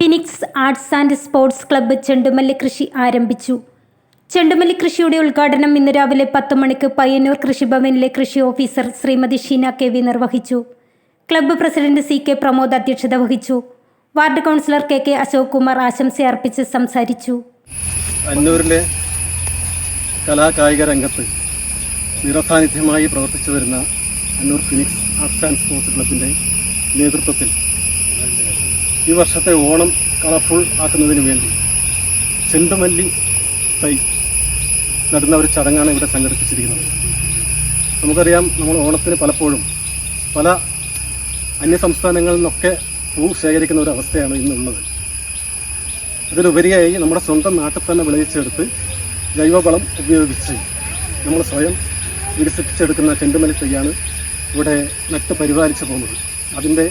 Phoenix arts and sports club ചെണ്ടുമല്ലി കൃഷി ആരംഭിച്ചു. ചെണ്ടുമല്ലി കൃഷിയുടെ ഉദ്ഘാടനം ഇന്ന് രാവിലെ പത്ത് മണിക്ക് പയ്യന്നൂർ കൃഷിഭവനിലെ കൃഷി officer Shrimati Sheena K V നിർവഹിച്ചു. Club president C K Pramod അധ്യക്ഷത വഹിച്ചു. Ward councillor K K Ashok Kumar ആശംസ അർപ്പിച്ച് സംസാരിച്ചു. അന്നൂരിലെ കലാകായിക രംഗത്ത് നിറസാന്നിധ്യമായി പ്രവർത്തിച്ചു വരുന്ന Annur Phoenix arts and sports ക്ലബിന്റെ നേതൃത്വത്തിൽ ഈ വർഷത്തെ ഓണം കളർഫുൾ ആക്കുന്നതിന് വേണ്ടി ചെണ്ടുമല്ലി തൈ നടുന്ന ഒരു ചടങ്ങാണ് ഇവിടെ സംഘടിപ്പിച്ചിരിക്കുന്നത്. നമുക്കറിയാം നമ്മൾ ഓണത്തിന് പലപ്പോഴും പല അന്യസംസ്ഥാനങ്ങളിൽ നിന്നൊക്കെ പൂ ശേഖരിക്കുന്ന ഒരു അവസ്ഥയാണ് ഇന്നുള്ളത്. അതിലുപരിയായി നമ്മുടെ സ്വന്തം നാട്ടിൽ തന്നെ വിളയിച്ചെടുത്ത് ജൈവവളം ഉപയോഗിച്ച് നമ്മൾ സ്വയം വികസിപ്പിച്ചെടുക്കുന്ന ചെണ്ടുമല്ലി തൈയാണ് ഇവിടെ നട്ട് പരിപാലിച്ചു പോകുന്നത്. അതിന്റെ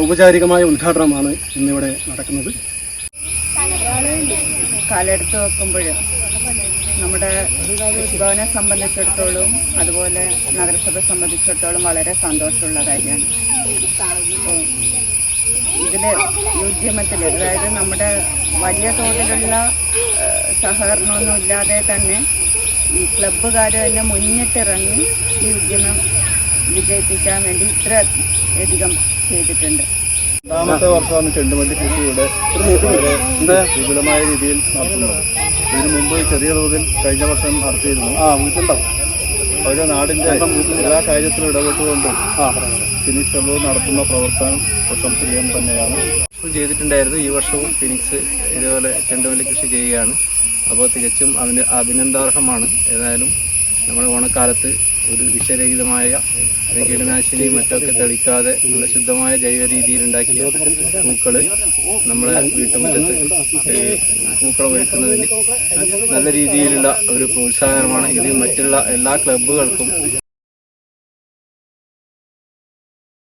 ഔപചാരികമായ ഉദ്ഘാടനമാണ് ഇന്നിവിടെ നടക്കുന്നത്. കാലെടുത്ത് വെക്കുമ്പോൾ നമ്മുടെ ഭവനെ സംബന്ധിച്ചിടത്തോളം അതുപോലെ നഗരസഭയെ സംബന്ധിച്ചിടത്തോളം വളരെ സന്തോഷമുള്ള കാര്യമാണ്. അപ്പോൾ ഇതിൽ ഉദ്യമത്തിൽ അതായത് നമ്മുടെ വലിയ തോതിലുള്ള സഹകരണമൊന്നും ഇല്ലാതെ തന്നെ ഈ ക്ലബ്ബുകാർ തന്നെ മുന്നിട്ടിറങ്ങി ഈ ഉദ്യമം വിജയിപ്പിക്കാൻ വേണ്ടി ഇത്ര അധികം ചെയ്തിട്ടുണ്ട്. രണ്ടാമത്തെ വർഷമാണ് ചെണ്ടുമല്ലി കൃഷി ഇവിടെ വളരെ വിപുലമായ രീതിയിൽ നടത്തുന്നത്. ഇതിനു മുമ്പ് ചെറിയ തോതിൽ കഴിഞ്ഞ വർഷം നടത്തിയിരുന്നു. ആ വീട്ടിലുണ്ടാവും അവരെ നാടിന്റെ എല്ലാ കാര്യത്തിലും ഇടപെട്ടുകൊണ്ടും ആ ഫിനിഷ് ക്ലബ്ബ് നടത്തുന്ന പ്രവർത്തനം പ്രശംസനീയം തന്നെയാണ്. ചെയ്തിട്ടുണ്ടായിരുന്നു. ഈ വർഷവും ഫിനിക്സ് ഇതുപോലെ ചെണ്ടുമല്ലി കൃഷി ചെയ്യുകയാണ്. അപ്പോൾ തികച്ചും അതിന് അഭിനന്ദാർഹമാണ്. ഏതായാലും നമ്മുടെ ഓണക്കാലത്ത് ഒരു വിഷരഹിതമായ കീടനാശിനി മറ്റൊക്കെ തെളിക്കാതെ നല്ല ശുദ്ധമായ ജൈവ രീതിയിൽ ഉണ്ടാക്കിയ പൂക്കൾ നമ്മുടെ വീട്ടുമുറ്റത്ത് പൂക്കളം ഒരുക്കുന്നതിന് നല്ല രീതിയിലുള്ള ഒരു പ്രോത്സാഹനമാണ്. ഇത് മറ്റുള്ള എല്ലാ ക്ലബ്ബുകൾക്കും